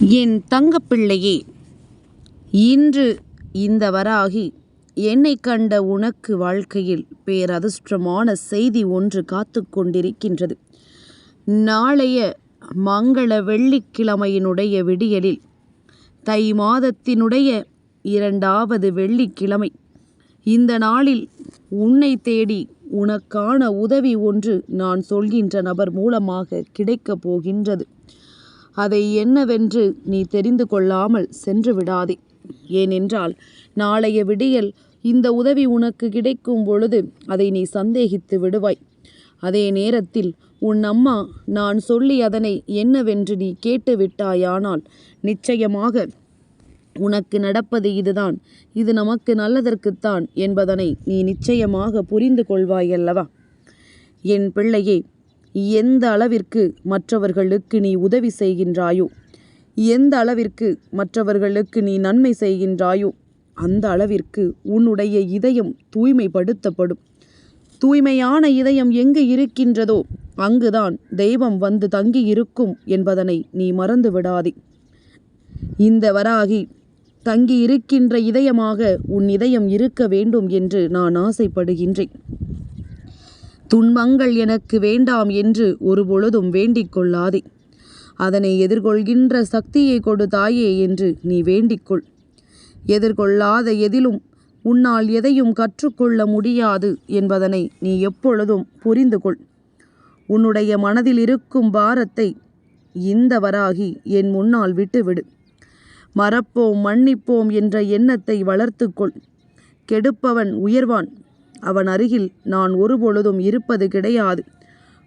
என் தங்கப்பிள்ளையே இன்று இந்த வராகி என்னை கண்ட உனக்கு வாழ்க்கையில் பேரதிர்ஷ்டமான செய்தி ஒன்று காத்து கொண்டிருக்கின்றது. நாளைய மங்கள வெள்ளிக்கிழமையினுடைய விடியலில் தை மாதத்தினுடைய இரண்டாவது வெள்ளிக்கிழமை இந்த நாளில் உன்னை தேடி உனக்கான உதவி ஒன்று நான் சொல்கின்ற நபர் மூலமாக கிடைக்கப் போகின்றது. அதை என்னவென்று நீ தெரிந்து கொள்ளாமல் சென்று விடாதே. ஏனென்றால் நாளைய விடியல் இந்த உதவி உனக்கு கிடைக்கும் பொழுது அதை நீ சந்தேகித்து விடுவாய். அதே நேரத்தில் உன் அம்மா நான் சொல்லி அதனை என்னவென்று நீ கேட்டு விட்டாயானால் நிச்சயமாக உனக்கு நடப்பது இதுதான். இது நமக்கு நல்லதற்குத்தான் என்பதனை நீ நிச்சயமாக புரிந்து கொள்வாயல்லவா? என் பிள்ளையே எந்த அளவிற்கு மற்றவர்களுக்கு நீ உதவி செய்கின்றாயோ? எந்த அளவிற்கு மற்றவர்களுக்கு நீ நன்மை செய்கின்றாயோ? அந்த அளவிற்கு உன்னுடைய இதயம் தூய்மைப்படுத்தப்படும். தூய்மையான இதயம் எங்கு இருக்கின்றதோ அங்குதான் தெய்வம் வந்து தங்கி இருக்கும் என்பதனை நீ மறந்து விடாதே இந்த வராகி தங்கி இருக்கின்ற இதயமாக உன் இதயம் இருக்க வேண்டும் என்று நான் ஆசைப்படுகின்றேன். துன்பங்கள் எனக்கு வேண்டாம் என்று ஒருபொழுதும் வேண்டிக் கொள்ளாதே அதனை எதிர்கொள்கின்ற சக்தியை கொடு தாயே என்று நீ வேண்டிக்கொள். எதிர்கொள்ளாத எதிலும் உன்னால் எதையும் கற்றுக்கொள்ள முடியாது என்பதனை நீ எப்பொழுதும் புரிந்து கொள் உன்னுடைய மனதில் இருக்கும் பாரத்தை இந்த வராகி என் முன்னால் விட்டுவிடு. மறப்போம் மன்னிப்போம் என்ற எண்ணத்தை வளர்த்துக்கொள். கெடுப்பவன் உயர்வான் அவன் அருகில் நான் ஒருபொழுதும் இருப்பது கிடையாது.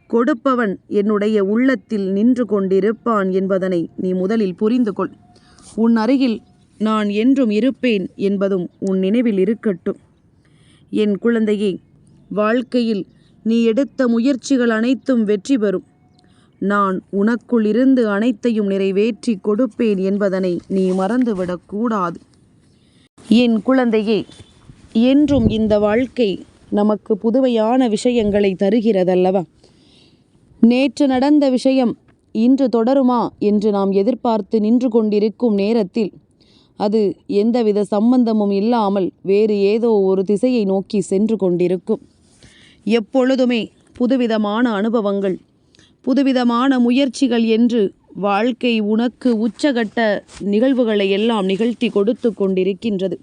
கொடுப்பவன் என்னுடைய உள்ளத்தில் நின்று கொண்டிருப்பான் என்பதனை நீ முதலில் புரிந்து கொள். உன் அருகில் நான் என்றும் இருப்பேன் என்பதும் உன் நினைவில் இருக்கட்டும். என் குழந்தையே வாழ்க்கையில் நீ எடுத்த முயற்சிகள் அனைத்தும் வெற்றி பெறும். நான் உனக்குள் இருந்து அனைத்தையும் நிறைவேற்றி கொடுப்பேன் என்பதனை நீ மறந்துவிடக்கூடாது. என் குழந்தையே என்றும் இந்த வாழ்க்கை நமக்கு புதுமையான விஷயங்களை தருகிறதல்லவா? நேற்று நடந்த விஷயம் இன்று தொடருமா என்று நாம் எதிர்பார்த்து நின்று கொண்டிருக்கும் நேரத்தில் அது எந்தவித சம்பந்தமும் இல்லாமல் வேறு ஏதோ ஒரு திசையை நோக்கி சென்று கொண்டிருக்கும். எப்பொழுதுமே புதுவிதமான அனுபவங்கள் புதுவிதமான முயற்சிகள் என்று வாழ்க்கை உனக்கு உச்சகட்ட நிகழ்வுகளை எல்லாம் நிகழ்த்தி கொடுத்து கொண்டிருக்கின்றது.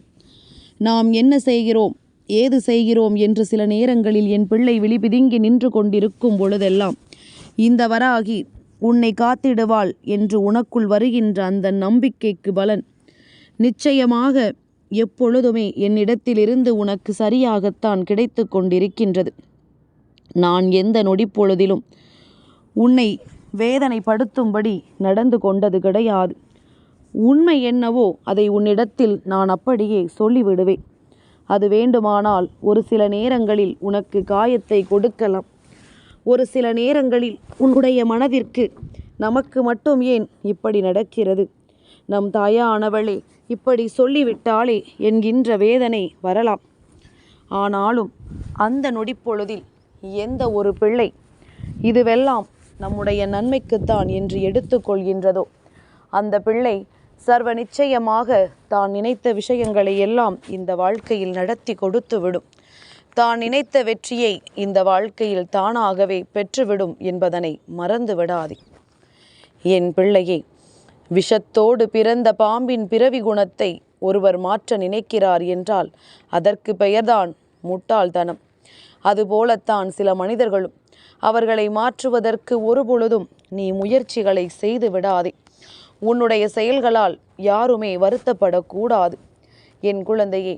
நாம் என்ன செய்கிறோம்? ஏது செய்கிறோம் என்று சில நேரங்களில் என் பிள்ளை விழிபிதுங்கி நின்று கொண்டிருக்கும் பொழுதெல்லாம் இந்த வராகி உன்னை காத்திடுவாள் என்று உனக்குள் வருகின்ற அந்த நம்பிக்கைக்கு பலன். நிச்சயமாக எப்பொழுதுமே என்னிடத்திலிருந்து உனக்கு சரியாகத்தான் கிடைத்து கொண்டிருக்கின்றது. நான் எந்த நொடிப்பொழுதிலும் உன்னை வேதனைப்படுத்தும்படி நடந்து கொண்டது கிடையாது. உண்மை என்னவோ அதை உன்னிடத்தில் நான் அப்படியே சொல்லிவிடுவேன். அது வேண்டுமானால் ஒரு சில நேரங்களில் உனக்கு காயத்தை கொடுக்கலாம். ஒரு சில நேரங்களில் உன்னுடைய மனதிற்கு நமக்கு மட்டும் ஏன் இப்படி நடக்கிறது? நம் தாயானவளே இப்படி சொல்லிவிட்டாளே என்கின்ற வேதனை வரலாம். ஆனாலும் அந்த நொடிப்பொழுதில் எந்த ஒரு பிள்ளை இதுவெல்லாம் நம்முடைய நன்மைக்குத்தான் என்று எடுத்துக்கொள்கின்றதோ? அந்த பிள்ளை சர்வ நிச்சயமாக தான் நினைத்த விஷயங்களை எல்லாம் இந்த வாழ்க்கையில் நடத்தி கொடுத்து விடும் தான் நினைத்த வெற்றியை இந்த வாழ்க்கையில் தானாகவே பெற்றுவிடும் என்பதனை மறந்து விடாதே என் பிள்ளையே விஷத்தோடு பிறந்த பாம்பின் பிறவி குணத்தை ஒருவர் மாற்ற நினைக்கிறார் என்றால் அதற்கு பெயர்தான் முட்டாள்தனம். அதுபோலத்தான் சில மனிதர்களும் அவர்களை மாற்றுவதற்கு ஒருபொழுதும் நீ முயற்சிகளை செய்து விடாதே. உன்னுடைய செயல்களால் யாருமே வருத்தப்படக்கூடாது. என் குழந்தையே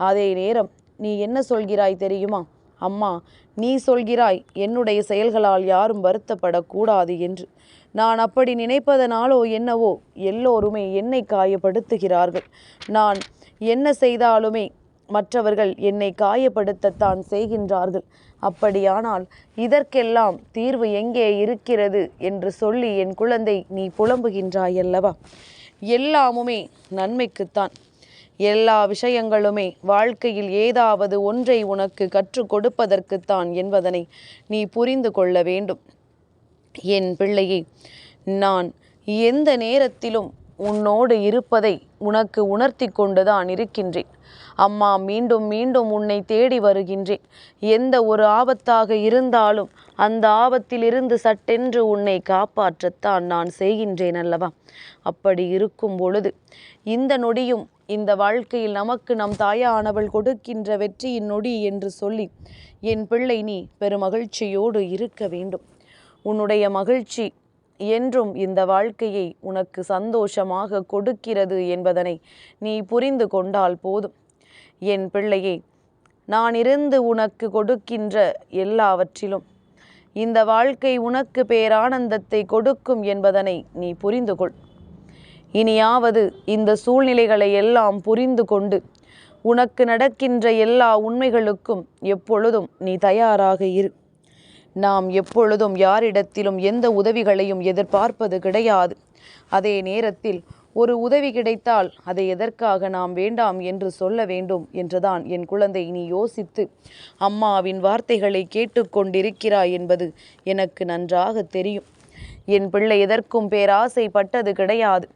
அதே நேரம் நீ என்ன சொல்கிறாய் தெரியுமா? அம்மா நீ சொல்கிறாய் என்னுடைய செயல்களால் யாரும் வருத்தப்படக்கூடாது என்று. நான் அப்படி நினைப்பதனாலோ என்னவோ எல்லோருமே என்னை காயப்படுத்துகிறார்கள். நான் என்ன செய்தாலுமே மற்றவர்கள் என்னை காயப்படுத்தத்தான் செய்கின்றார்கள். அப்படியானால் இதற்கெல்லாம் தீர்வு எங்கே இருக்கிறது என்று சொல்லி என் குழந்தை நீ புலம்புகின்றாயல்லவா? எல்லாமுமே நன்மைக்குத்தான். எல்லா விஷயங்களுமே வாழ்க்கையில் ஏதாவது ஒன்றை உனக்கு கற்றுக் கொடுப்பதற்குத்தான் என்பதனை நீ புரிந்து கொள்ள வேண்டும். என் பிள்ளையே நான் எந்த நேரத்திலும் உன்னோடு இருப்பதை உனக்கு உணர்த்தி கொண்டுதான் இருக்கின்றேன். அம்மா மீண்டும் மீண்டும் உன்னை தேடி வருகின்றேன். எந்த ஒரு ஆபத்தாக இருந்தாலும் அந்த ஆபத்திலிருந்து சட்டென்று உன்னை காப்பாற்றத்தான் நான் செய்கின்றேன் அல்லவா? அப்படி இருக்கும் பொழுது இந்த நொடியும் இந்த வாழ்க்கையில் நமக்கு நம் தாயானவள் கொடுக்கின்ற வெற்றியின் நொடி என்று சொல்லி என் பிள்ளை நீ பெருமகிழ்ச்சியோடு இருக்க வேண்டும். உன்னுடைய மகிழ்ச்சி என்றும் இந்த வாழ்க்கையை உனக்கு சந்தோஷமாக கொடுக்கிறது என்பதனை நீ புரிந்து கொண்டால் போதும். என் பிள்ளையே நான் இருந்து உனக்கு கொடுக்கின்ற எல்லாவற்றிலும் இந்த வாழ்க்கை உனக்கு பேரானந்தத்தை கொடுக்கும் என்பதனை நீ புரிந்து கொள். இனியாவது இந்த சூழ்நிலைகளை எல்லாம் புரிந்து கொண்டு உனக்கு நடக்கின்ற எல்லா உண்மைகளுக்கும் எப்பொழுதும் நீ தயாராக இரு. நாம் எப்பொழுதும் யாரிடத்திலும் எந்த உதவிகளையும் எதிர்பார்ப்பது கிடையாது. அதே நேரத்தில் ஒரு உதவி கிடைத்தால் அதை எதற்காக நாம் வேண்டாம் என்று சொல்ல வேண்டும் என்றுதான் என் குழந்தை நீ யோசித்து அம்மாவின் வார்த்தைகளை கேட்டுக்கொண்டிருக்கிறாய் என்பது எனக்கு நன்றாக தெரியும். என் பிள்ளை எதற்கும் பேராசைப்பட்டது கிடையாது.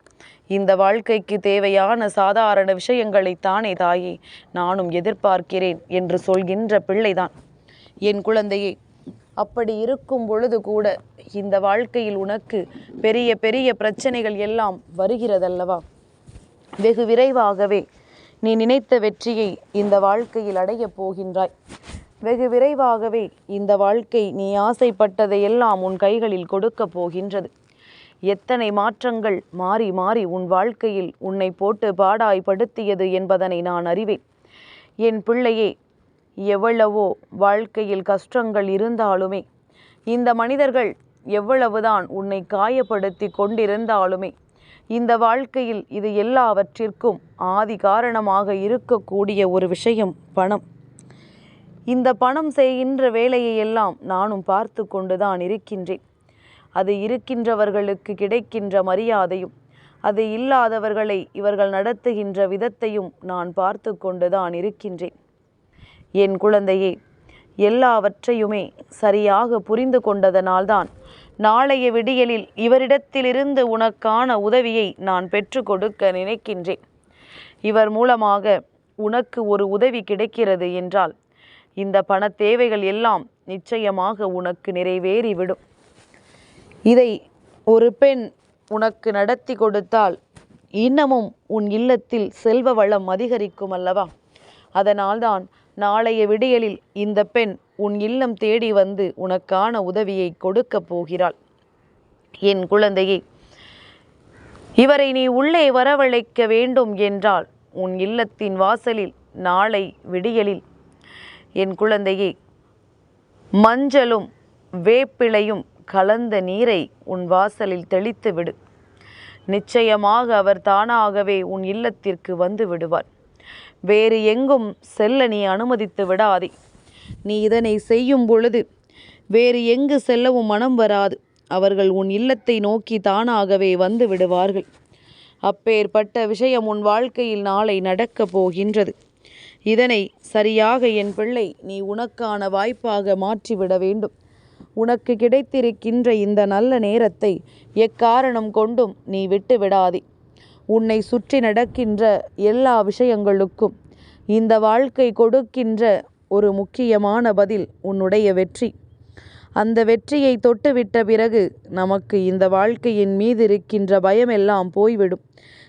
இந்த வாழ்க்கைக்கு தேவையான சாதாரண விஷயங்களை தானே தாயே நானும் எதிர்பார்க்கிறேன் என்று சொல்கின்ற பிள்ளைதான். என் குழந்தையை அப்படி இருக்கும் பொழுது கூட இந்த வாழ்க்கையில் உனக்கு பெரிய பெரிய பிரச்சனைகள் எல்லாம் வருகிறதல்லவா? வெகு விரைவாகவே நீ நினைத்த வெற்றியை இந்த வாழ்க்கையில் அடையப் போகின்றாய். வெகு விரைவாகவே இந்த வாழ்க்கை நீ ஆசைப்பட்டதை எல்லாம் உன் கைகளில் கொடுக்க போகின்றது. எத்தனை மாற்றங்கள் மாறி மாறி உன் வாழ்க்கையில் உன்னை போட்டு பாடாய்படுத்தியது என்பதனை நான் அறிவேன். என் பிள்ளையே எவ்வளவோ வாழ்க்கையில் கஷ்டங்கள் இருந்தாலுமே இந்த மனிதர்கள் எவ்வளவுதான் உன்னை காயப்படுத்தி கொண்டிருந்தாலுமே இந்த வாழ்க்கையில் இது எல்லாவற்றிற்கும் ஆதி காரணமாக இருக்கக்கூடிய ஒரு விஷயம் பணம். இந்த பணம் செய்கின்ற வேலையை எல்லாம் நானும் பார்த்து கொண்டுதான் இருக்கின்றேன். அது இருக்கின்றவர்களுக்கு கிடைக்கின்ற மரியாதையும் அது இல்லாதவர்களை இவர்கள் நடத்துகின்ற விதத்தையும் நான் பார்த்து கொண்டுதான் இருக்கின்றேன். என் குழந்தையே எல்லாவற்றையுமே சரியாக புரிந்து கொண்டதனால்தான் நாளைய விடியலில் இவரிடத்திலிருந்து உனக்கான உதவியை நான் பெற்று கொடுக்க நினைக்கின்றேன். இவர் மூலமாக உனக்கு ஒரு உதவி கிடைக்கிறது என்றால் இந்த பண தேவைகள் எல்லாம் நிச்சயமாக உனக்கு நிறைவேறிவிடும். இதை ஒரு பெண் உனக்கு நடத்தி கொடுத்தால் இன்னமும் உன் இல்லத்தில் செல்வ வளம் அதிகரிக்கும் அல்லவா? அதனால்தான் நாளைய விடியலில் இந்த பெண் உன் இல்லம் தேடி வந்து உனக்கான உதவியை கொடுக்கப் போகிறாள். என் குழந்தையே இவரை நீ உள்ளே வரவழைக்க வேண்டும் என்றால் உன் இல்லத்தின் வாசலில் நாளை விடியலில். என் குழந்தையே மஞ்சளும் வேப்பிலையும் கலந்த நீரை உன் வாசலில் தெளித்து விடு நிச்சயமாக அவர் தானாகவே உன் இல்லத்திற்கு வந்து விடுவார். வேறு எங்கும் செல்ல நீ அனுமதித்து விடாதே. நீ இதனை செய்யும் பொழுது வேறு எங்கு செல்லவும் மனம் வராது. அவர்கள் உன் இல்லத்தை நோக்கி தானாகவே வந்து விடுவார்கள். அப்பேற்பட்ட விஷயம் உன் வாழ்க்கையில் நாளை நடக்கப் போகின்றது. இதனை சரியாக என் பிள்ளை நீ உனக்கான வாய்ப்பாக மாற்றிவிட வேண்டும். உனக்கு கிடைத்திருக்கின்ற இந்த நல்ல நேரத்தை எக்காரணம் கொண்டும் நீ விட்டு விடாதே. உன்னை சுற்றி நடக்கின்ற எல்லா விஷயங்களுக்கும் இந்த வாழ்க்கை கொடுக்கின்ற ஒரு முக்கியமான பதில் உன்னுடைய வெற்றி. அந்த வெற்றியை தொட்டுவிட்ட பிறகு நமக்கு இந்த வாழ்க்கையின் மீது இருக்கின்ற பயமெல்லாம் போய்விடும்.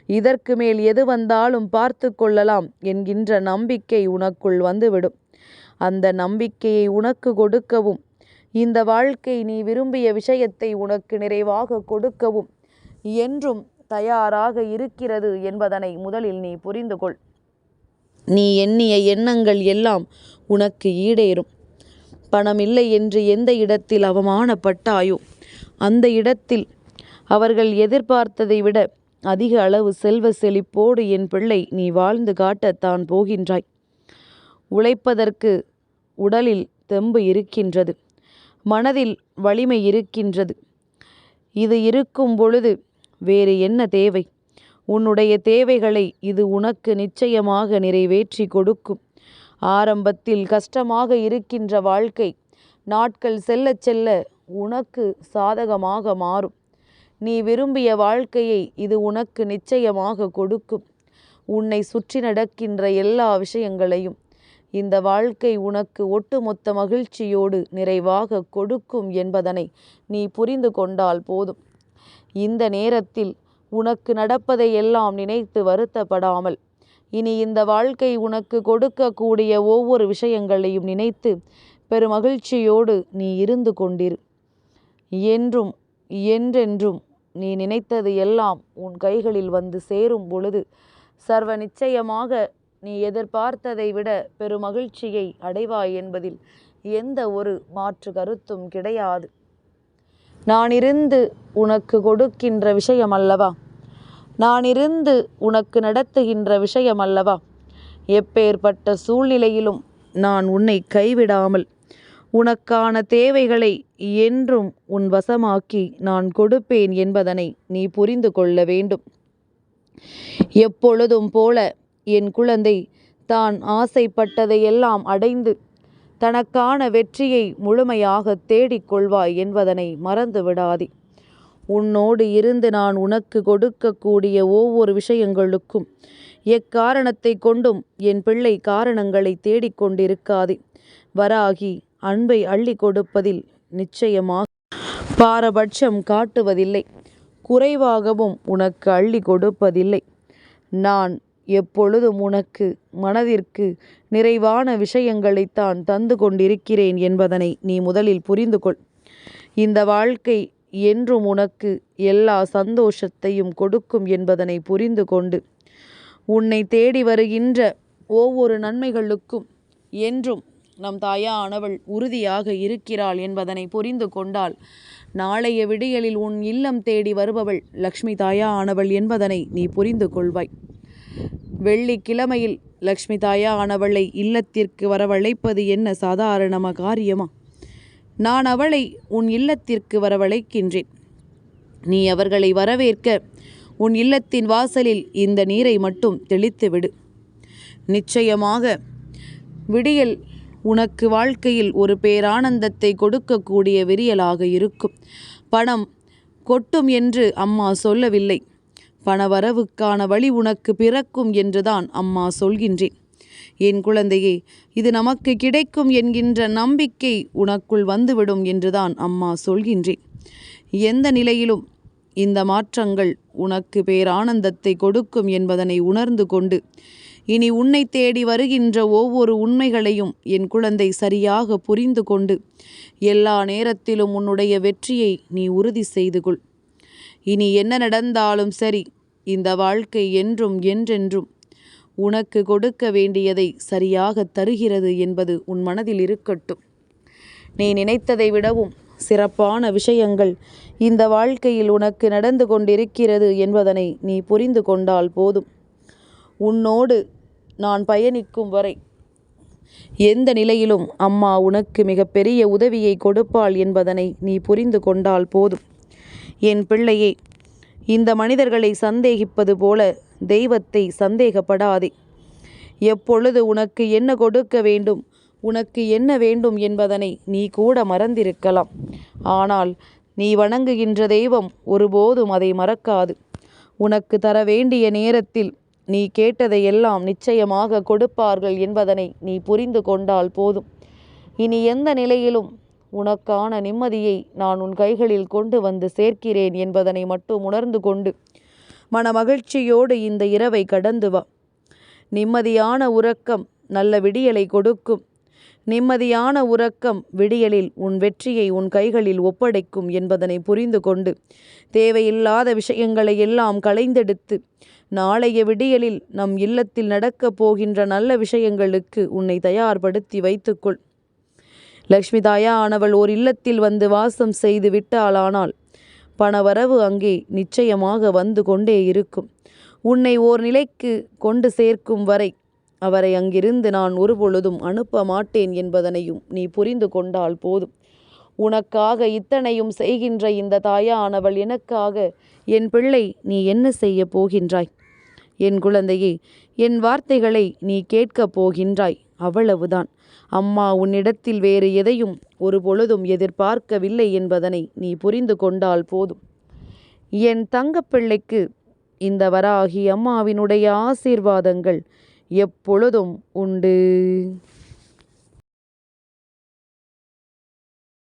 இதற்கு மேல் எது வந்தாலும் பார்த்து கொள்ளலாம் என்கின்ற நம்பிக்கை உனக்குள் வந்துவிடும். அந்த நம்பிக்கையை உனக்கு கொடுக்கவும் இந்த வாழ்க்கை நீ விரும்பிய விஷயத்தை உனக்கு நிறைவாக கொடுக்கவும் என்றும் தயாராக இருக்கிறது என்பதனை முதலில் நீ புரிந்து கொள் நீ எண்ணிய எண்ணங்கள் எல்லாம் உனக்கு ஈடேறும். பணம் இல்லை என்று எந்த இடத்தில் அவமானப்பட்டாயோ அந்த இடத்தில் அவர்கள் எதிர்பார்த்ததை விட அதிக அளவு செல்வ செழிப்போடு என் பிள்ளை நீ வாழ்ந்து காட்டத்தான் போகின்றாய். உழைப்பதற்கு உடலில் தெம்பு இருக்கின்றது மனதில் வலிமை இருக்கின்றது. இது இருக்கும் பொழுது வேறு என்ன தேவை? உன்னுடைய தேவைகளை இது உனக்கு நிச்சயமாக நிறைவேற்றி கொடுக்கும். ஆரம்பத்தில் கஷ்டமாக இருக்கின்ற வாழ்க்கை நாட்கள் செல்ல செல்ல உனக்கு சாதகமாக மாறும். நீ விரும்பிய வாழ்க்கையை இது உனக்கு நிச்சயமாக கொடுக்கும். உன்னை சுற்றி நடக்கின்ற எல்லா விஷயங்களையும் இந்த வாழ்க்கை உனக்கு ஒட்டுமொத்த மகிழ்ச்சியோடு நிறைவாக கொடுக்கும் என்பதனை நீ புரிந்து கொண்டால் போதும். இந்த நேரத்தில் உனக்கு நடப்பதை எல்லாம் நினைத்து வருத்தப்படாமல் இனி இந்த வாழ்க்கை உனக்கு கொடுக்கக்கூடிய ஒவ்வொரு விஷயங்களையும் நினைத்து பெருமகிழ்ச்சியோடு நீ இருந்து கொண்டிரு. என்றும் என்றென்றும் நீ நினைத்தது எல்லாம் உன் கைகளில் வந்து சேரும் பொழுது சர்வ நிச்சயமாக நீ எதிர்பார்த்ததை விட பெருமகிழ்ச்சியை அடைவாய் என்பதில் எந்த ஒரு மாற்று கருத்தும் கிடையாது. நான் இருந்து உனக்கு கொடுக்கின்ற விஷயம் அல்லவா நான் இருந்து உனக்கு நடத்துகின்ற விஷயம் அல்லவா எப்பேற்பட்ட சூழ்நிலையிலும் நான் உன்னை கைவிடாமல் உனக்கான தேவைகளை என்றும் உன் வசமாக்கி நான் கொடுப்பேன் என்பதனை நீ புரிந்து கொள்ள வேண்டும். எப்பொழுதும் போல என் குழந்தை தான் ஆசைப்பட்டதையெல்லாம் அடைந்து தனக்கான வெற்றியை முழுமையாக தேடிக்கொள்வாய் என்பதனை மறந்து விடாதே. உன்னோடு இருந்து நான் உனக்கு கொடுக்கக்கூடிய ஒவ்வொரு விஷயங்களுக்கும் எக்காரணத்தை கொண்டும் என் பிள்ளை காரணங்களை தேடிக்கொண்டிருக்காதே வராகி அன்பை அள்ளி கொடுப்பதில் நிச்சயமாக பாரபட்சம் காட்டுவதில்லை. குறைவாகவும் உனக்கு அள்ளி கொடுப்பதில்லை. நான் எப்பொழுதும் உனக்கு மனதிற்கு நிறைவான விஷயங்களைத்தான் தந்து கொண்டிருக்கிறேன் என்பதனை நீ முதலில் புரிந்து கொள் இந்த வாழ்க்கை என்றும் உனக்கு எல்லா சந்தோஷத்தையும் கொடுக்கும் என்பதனை புரிந்து கொண்டு உன்னை தேடி வருகின்ற ஒவ்வொரு நன்மைகளுக்கும் என்றும் நம் தாயானவள் உறுதியாக இருக்கிறாள் என்பதனை புரிந்து கொண்டால் நாளைய விடியலில் உன் இல்லம் தேடி வருபவள் லக்ஷ்மி தாயா ஆனவள் என்பதனை நீ புரிந்து கொள்வாய். வெள்ளிக்கிழமையில் லக்ஷ்மி தாயா ஆனவளை இல்லத்திற்கு வரவழைப்பது என்ன சாதாரணம காரியமா நான் அவளை உன் இல்லத்திற்கு வரவழைக்கின்றேன். நீ அவர்களை வரவேற்க உன் இல்லத்தின் வாசலில் இந்த நீரை மட்டும் தெளித்து விடு. நிச்சயமாக விடியல் உனக்கு வாழ்க்கையில் ஒரு பேரானந்தத்தை கொடுக்கக்கூடிய விரியலாக இருக்கும். பணம் கொட்டும் என்று அம்மா சொல்லவில்லை. பணவரவுக்கான வழி உனக்கு பிறக்கும் என்றுதான் அம்மா சொல்கின்றேன். என் குழந்தையே இது நமக்கு கிடைக்கும் என்கின்ற நம்பிக்கை உனக்குள் வந்துவிடும் என்றுதான் அம்மா சொல்கின்றேன். எந்த நிலையிலும் இந்த மாற்றங்கள் உனக்கு பேரானந்தத்தை கொடுக்கும் என்பதனை உணர்ந்து கொண்டு இனி உன்னை தேடி வருகின்ற ஒவ்வொரு உண்மைகளையும் என் குழந்தை சரியாக புரிந்து கொண்டு எல்லா நேரத்திலும் உன்னுடைய வெற்றியை நீ உறுதி செய்து கொள். இனி என்ன நடந்தாலும் சரி இந்த வாழ்க்கை என்றும் என்றென்றும். உனக்கு கொடுக்க வேண்டியதை சரியாக தருகிறது என்பது உன் மனதில் இருக்கட்டும். நீ நினைத்ததை விடவும் சிறப்பான விஷயங்கள் இந்த வாழ்க்கையில் உனக்கு நடந்து கொண்டிருக்கிறது என்பதனை நீ புரிந்து கொண்டால் போதும். உன்னோடு நான் பயணிக்கும் வரை எந்த நிலையிலும் அம்மா உனக்கு மிகப்பெரிய உதவியை கொடுப்பாள் என்பதனை நீ புரிந்து கொண்டால் போதும். என் பிள்ளையே இந்த மனிதர்களை சந்தேகிப்பது போல தெய்வத்தை சந்தேகப்படாதே. எப்பொழுது உனக்கு என்ன கொடுக்க வேண்டும் உனக்கு என்ன வேண்டும் என்பதனை நீ கூட மறந்திருக்கலாம். ஆனால் நீ வணங்குகின்ற தெய்வம் ஒருபோதும் அதை மறக்காது. உனக்கு தர வேண்டிய நேரத்தில் நீ கேட்டதையெல்லாம் நிச்சயமாக கொடுப்பார்கள் என்பதனை நீ புரிந்து கொண்டால் போதும். இனி எந்த நிலையிலும் உனக்கான நிம்மதியை நான் உன் கைகளில் கொண்டு வந்து சேர்க்கிறேன் என்பதனை மட்டும் உணர்ந்து கொண்டு மன மகிழ்ச்சியோடு இந்த இரவை கடந்து வா. நிம்மதியான உறக்கம் நல்ல விடியலை கொடுக்கும். நிம்மதியான உறக்கம் விடியலில் உன் வெற்றியை உன் கைகளில் ஒப்படைக்கும் என்பதனை புரிந்து கொண்டு தேவையில்லாத விஷயங்களை எல்லாம் களைந்தெடுத்து நாளைய விடியலில் நம் இல்லத்தில் நடக்கப் போகின்ற நல்ல விஷயங்களுக்கு உன்னை தயார்படுத்தி வைத்துக்கொள். லக்ஷ்மி தாயா ஆனவள் ஓர் இல்லத்தில் வந்து வாசம் செய்து விட்டாளானால் பணவரவு அங்கே நிச்சயமாக வந்து கொண்டே இருக்கும். உன்னை ஓர் நிலைக்கு கொண்டு சேர்க்கும் வரை அவரை அங்கிருந்து நான் ஒருபொழுதும் அனுப்ப மாட்டேன் என்பதனையும் நீ புரிந்து கொண்டால் போதும். உனக்காக இத்தனையும் செய்கின்ற இந்த தாயானவள் எனக்காக என் பிள்ளை நீ என்ன செய்ய போகின்றாய்? என் குழந்தையே என் வார்த்தைகளை நீ கேட்கப் போகின்றாய். அவ்வளவுதான். அம்மா உன்னிடத்தில் வேறு எதையும் ஒரு பொழுதும் எதிர்பார்க்கவில்லை என்பதனை நீ புரிந்து கொண்டால் போதும். என் தங்கப்பிள்ளைக்கு இந்த வராகி அம்மாவினுடைய ஆசீர்வாதங்கள் எப்பொழுதும் உண்டு.